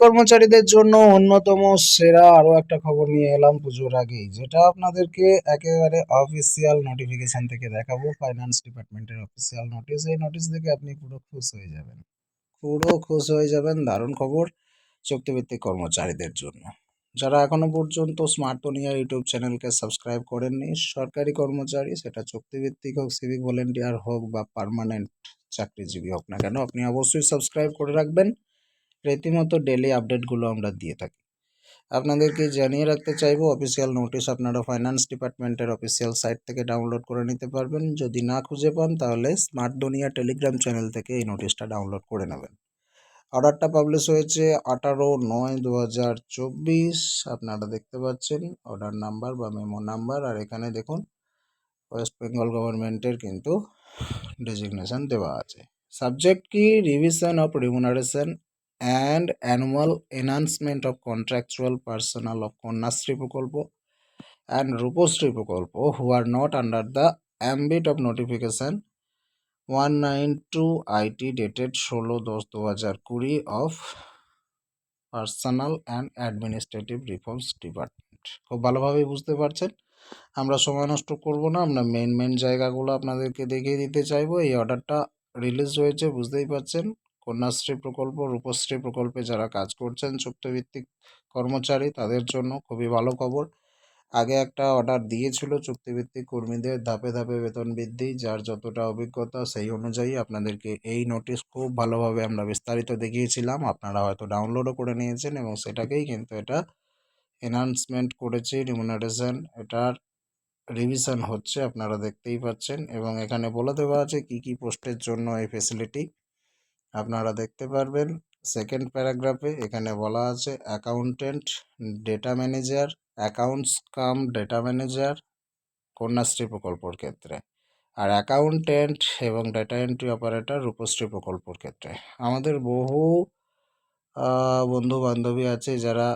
কর্মচারীদের জন্য অন্যতম সেরা আরও একটা খবর নিয়ে এলাম পুজোর আগেই, যেটা আপনাদেরকে একেবারে অফিসিয়াল নোটিফিকেশন থেকে দেখাবো। ফাইন্যান্স ডিপার্টমেন্টের অফিসিয়াল নোটিশ এই নোটিশ দেখে আপনি পুরো খুশ হয়ে যাবেন। পুরো খুশ হয়ে যাবেন, দারুণ খবর, চুক্তিভিত্তিক কর্মচারীদের জন্য। যারা এখনও পর্যন্ত স্মার্টফোনিয়া ইউটিউব চ্যানেলকে সাবস্ক্রাইব করেননি, সরকারি কর্মচারী, সেটা চুক্তিভিত্তিক হোক সিভিক ভলেন্টিয়ার হোক বা পার্মানেন্ট চাকরিজীবী হোক না কেন, আপনি অবশ্যই সাবস্ক্রাইব করে রাখবেন। রীতিমতো ডেলি আপডেটগুলো আমরা দিয়ে থাকি। আপনাদেরকে জানিয়ে রাখতে চাইব অফিসিয়াল নোটিশ আপনারা ফাইন্যান্স ডিপার্টমেন্টের অফিসিয়াল সাইট থেকে ডাউনলোড করে নিতে পারবেন। যদি না খুঁজে পান, তাহলে স্মার্ট দুনিয়া টেলিগ্রাম চ্যানেল থেকে এই নোটিশটা ডাউনলোড করে নেবেন। অর্ডারটা পাবলিশ হয়েছে আঠারো নয় দু হাজার চব্বিশ। আপনারা দেখতে পাচ্ছেন অর্ডার নাম্বার বা মেমো নাম্বার আর এখানে দেখুন ওয়েস্ট বেঙ্গল গভর্নমেন্টের কিন্তু ডেজিগনেশন দেওয়া আছে। সাবজেক্ট কি? Revision of remuneration and annual enhancement of contractual personal of Kanyashree প্রকল্প অ্যান্ড রূপশ্রী প্রকল্প who are not under the ambit of notification one nine two IT dated ষোলো দশ দু হাজার কুড়ি of personal and administrative reforms department খুব ভালোভাবেই বুঝতে পারছেন? আমরা সময় নষ্ট করব না, আমরা মেন মেন জায়গাগুলো আপনাদেরকে দেখিয়ে দিতে চাইব। এই অর্ডারটা রিলিজ হয়েছে, বুঝতেই পারছেন? কন্যাশ্রী প্রকল্প, রূপশ্রী প্রকল্পে যারা কাজ করছেন, চুক্তিভিত্তিক কর্মচারী, তাদের জন্য খুবই ভালো খবর। আগে একটা অর্ডার দিয়েছিল চুক্তিভিত্তিক কর্মীদের ধাপে ধাপে বেতন বৃদ্ধি, যার যতটা অভিজ্ঞতা সেই অনুযায়ী আপনাদেরকে এই নোটিশ খুব ভালোভাবে আমরা বিস্তারিত দেখিয়েছিলাম। আপনারা হয়তো ডাউনলোডও করে নিয়েছেন এবং সেটাকেই কিন্তু এটা এনহান্সমেন্ট করেছে রিমুনারেশন এটার রিভিশন হচ্ছে, আপনারা দেখতেই পাচ্ছেন। এবং এখানে বলে দেওয়া আছে কি কি পোস্টের জন্য এই ফেসিলিটি আপনারা দেখতে পারবেন সেকেন্ড প্যারাগ্রাফে এখানে বলা আছে accountant data manager accounts cum data manager Kanyashree প্রকল্পর ক্ষেত্রে। আর অ্যাকাউন্টেন্ট এবং ডেটা এন্ট্রি অপারেটর রূপশ্রী প্রকল্পর ক্ষেত্রে। আমাদের বহু বন্ধু বান্ধবী আছে যারা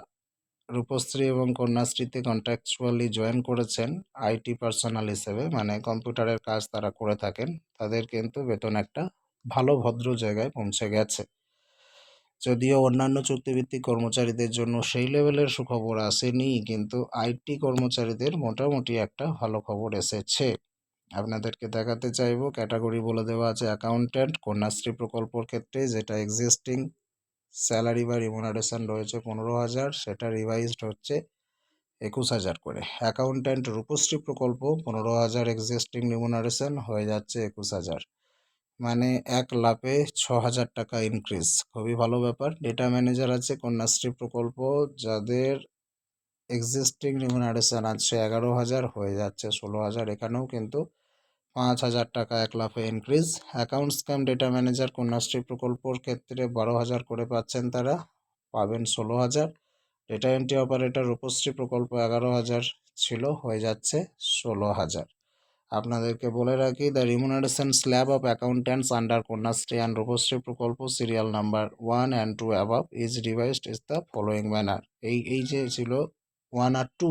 রূপশ্রী এবং কন্যাশ্রীতে কন্ট্রাকচুয়ালি জয়েন করেছেন আইটি পার্সোনাল হিসেবে মানে কম্পিউটারের কাজ তারা করে থাকেন, তাদের কিন্তু বেতন একটা ভালো ভদ্র জায়গায় পৌঁছে গেছে। যদিও অন্যান্য চুক্তিভিত্তিক কর্মচারীদের জন্য সেই লেভেলের সুখবর আসেনি, কিন্তু আইটি কর্মচারীদের মোটামুটি একটা ভালো খবর এসেছে। আপনাদেরকে দেখাতে চাইব, ক্যাটাগরি বলে দেওয়া আছে অ্যাকাউন্ট্যান্ট, কন্যাশ্রী প্রকল্পর ক্ষেত্রে যেটা এক্সিস্টিং, স্যালারি বা রিমুনারেশন রয়েছে পনেরো হাজার, সেটা রিভাইজড হচ্ছে একুশ হাজার করে। অ্যাকাউন্ট্যান্ট রূপশ্রী প্রকল্প পনেরো হাজার এক্সিস্টিং রিমুনারেশন হয়ে যাচ্ছে একুশ হাজার। মানে এক লাফে ছ হাজার টাকা ইনক্রিজ খুবই ভালো ব্যাপার। ডেটা ম্যানেজার আছে, কন্যাশ্রী প্রকল্প, যাদের এক্সিস্টিং রিমুনারেশন আছে এগারো হাজার, হয়ে যাচ্ছে ষোলো হাজার এখানেও কিন্তু পাঁচ হাজার টাকা এক লাফে increase accounts cum data manager Kanyashree প্রকল্পর ক্ষেত্রে বারো হাজার করে পাচ্ছেন তারা, পাবেন ষোলো হাজার। ডেটা এন্ট্রি অপারেটর রূপশ্রী প্রকল্প এগারো হাজার ছিল, হয়ে যাচ্ছে ষোলো হাজার। আপনাদেরকে বলে রাখি the remuneration slab of accountants under Kanyashree and Rupashree প্রকল্প serial number one and two above is revised is the following manner এই এই যে ছিল ওয়ান আর টু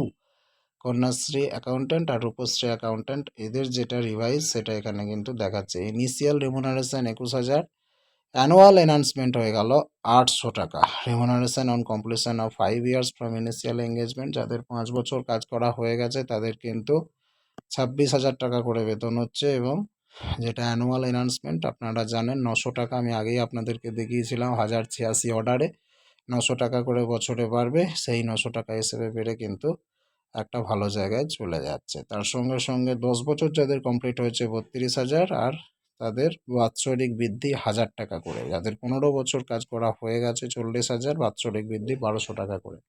কন্যাশ্রী অ্যাকাউন্ট্যান্ট আর রূপশ্রী অ্যাকাউন্ট্যান্ট এদের যেটা রিভাইজ সেটা এখানে কিন্তু দেখাচ্ছে। ইনিশিয়াল রিমুনারেশন একুশ হাজার অ্যানুয়াল এনহান্সমেন্ট হয়ে গেল আটশো টাকা। Remuneration on completion of five years from initial engagement যাদের পাঁচ বছর কাজ করা হয়ে গেছে, তাদের কিন্তু ছাব্বিশ হাজার টাকা করে বেতন হচ্ছে এবং যেটা অ্যানুয়াল এনহান্সমেন্ট আপনারা জানেন নশো টাকা আমি আগেই আপনাদেরকে দেখিয়েছিলাম, হাজার ছিয়াশি অর্ডারে নশো টাকা করে বছরে বাড়বে, সেই নশো টাকা হিসেবে বেড়ে কিন্তু একটা ভালো জায়গায় চলে যাচ্ছে। তার সঙ্গে সঙ্গে দশ বছর যাদের কমপ্লিট হয়েছে বত্রিশ হাজার আর তাদের বাৎসরিক বৃদ্ধি হাজার টাকা করে। যাদের পনেরো বছর কাজ করা হয়ে গেছে চল্লিশ হাজার, বাৎসরিক বৃদ্ধি বারোশো টাকা করে।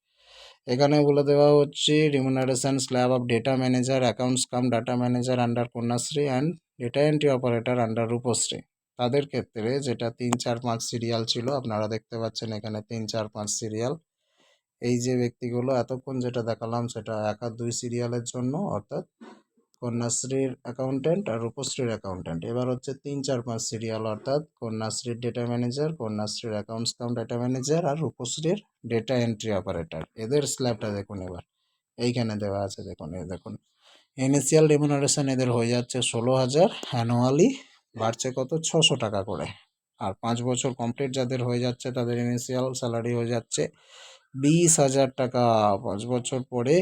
এখানে বলে দেওয়া হচ্ছে remuneration slab of data manager accounts cum data manager under Kanyashree and data entry operator under Rupashree. তাদের ক্ষেত্রে যেটা তিন চার পাঁচ সিরিয়াল ছিল, আপনারা দেখতে পাচ্ছেন এখানে তিন চার পাঁচ সিরিয়াল এই যে ব্যক্তিগুলো, এতক্ষণ যেটা দেখালাম সেটা এক আর দুই সিরিয়ালের জন্য, অর্থাৎ কন্যাশ্রীর অ্যাকাউন্ট্যান্ট আর রূপশ্রীর অ্যাকাউন্ট্যান্ট এবার হচ্ছে তিন, চার, পাঁচ সিরিয়াল অর্থাৎ কন্যাশ্রীর ডেটা ম্যানেজার কন্যাশ্রীর অ্যাকাউন্টস কাম ডেটা ম্যানেজার আর রূপশ্রীর ডেটা এন্ট্রি অপারেটর এদের স্ল্যাবটা দেখুন এবার। এইখানে দেওয়া আছে দেখুন, এই দেখুন। ইনিশিয়াল রেমুনারেশন এদের হয়ে যাচ্ছে ষোলো হাজার। অ্যানুয়ালি বাড়ছে কত? ছশো টাকা করে। আর পাঁচ বছর কমপ্লিট যাদের হয়ে যাচ্ছে তাদের ইনিশিয়াল স্যালারি হয়ে যাচ্ছে বিশ হাজার টাকা। পাঁচ বছর পরে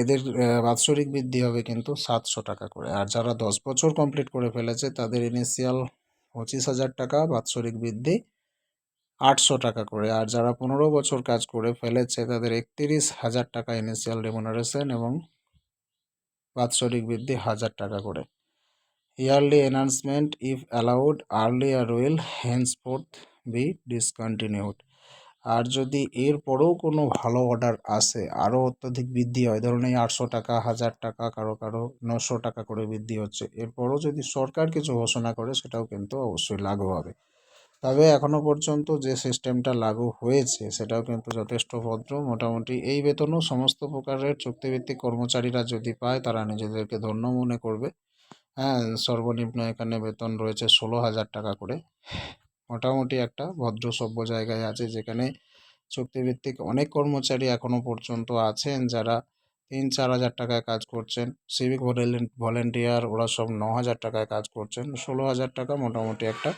এদের বাৎসরিক বৃদ্ধি হবে কিন্তু সাতশো টাকা করে। আর যারা দশ বছর কমপ্লিট করে ফেলেছে, তাদের ইনিশিয়াল পঁচিশ হাজার টাকা, বাৎসরিক বৃদ্ধি আটশো টাকা করে। আর যারা পনেরো বছর কাজ করে ফেলেছে, তাদের একত্রিশ হাজার টাকা ইনিশিয়াল রেমুনারেশন এবং বাৎসরিক বৃদ্ধি হাজার টাকা করে। Yearly enhancement if allowed earlier will henceforth be discontinued আর যদি এর পরেও কোনো ভালো অর্ডার আসে, আরও অত্যধিক বৃদ্ধি হয়, ধরুন এই আটশো টাকা, হাজার টাকা, কারও কারও নশো টাকা করে বৃদ্ধি হচ্ছে এরপরও যদি সরকার কিছু ঘোষণা করে, সেটাও কিন্তু অবশ্যই লাগু হবে। তবে এখনও পর্যন্ত যে সিস্টেমটা লাগু হয়েছে, সেটাও কিন্তু যথেষ্ট ভদ্র। মোটামুটি এই বেতনও সমস্ত প্রকারের চুক্তিভিত্তিক কর্মচারীরা যদি পায়, তারা নিজেদেরকে ধন্য মনে করবে। হ্যাঁ সর্বনিম্ন এখানে বেতন রয়েছে ষোলো হাজার টাকা করে। মোটামুটি একটা ভদ্র সভ্য জায়গায় আছে যেখানে চুক্তিভিত্তিক অনেক কর্মচারী এখনও পর্যন্ত আছেন যারা তিন চার হাজার টাকায় কাজ করছেন। সিভিক ভলেন্টিয়ার ওরা সব ন হাজার টাকায় কাজ করছেন। ষোলো হাজার টাকা মোটামুটি একটা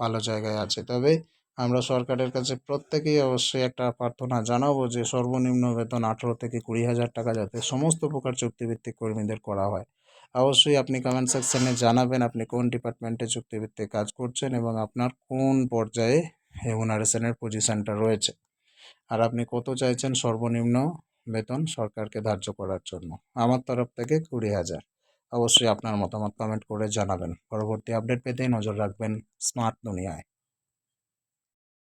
ভালো জায়গায় আছে। তবে আমরা সরকারের কাছে প্রত্যেকেই অবশ্যই একটা প্রার্থনা জানাব যে সর্বনিম্ন বেতন আঠেরো থেকে কুড়ি হাজার টাকা যাতে সমস্ত প্রকার চুক্তিভিত্তিক কর্মীদের করা হয়। অবশ্যই আপনি কমেন্ট সেকশনে জানাবেন আপনি কোন ডিপার্টমেন্টে চুক্তিভিত্তিক কাজ করছেন এবং আপনার কোন পর্যায়ে রেমুনারেশনের পজিশনটা রয়েছে। আর আপনি কত চাইছেন সর্বনিম্ন বেতন সরকারকে ধার্য করার জন্য? আমার তরফ থেকে কুড়ি হাজার। অবশ্যই আপনার মতামত কমেন্ট করে জানাবেন। পরবর্তী আপডেট পেতে নজর রাখবেন স্মার্ট দুনিয়ায়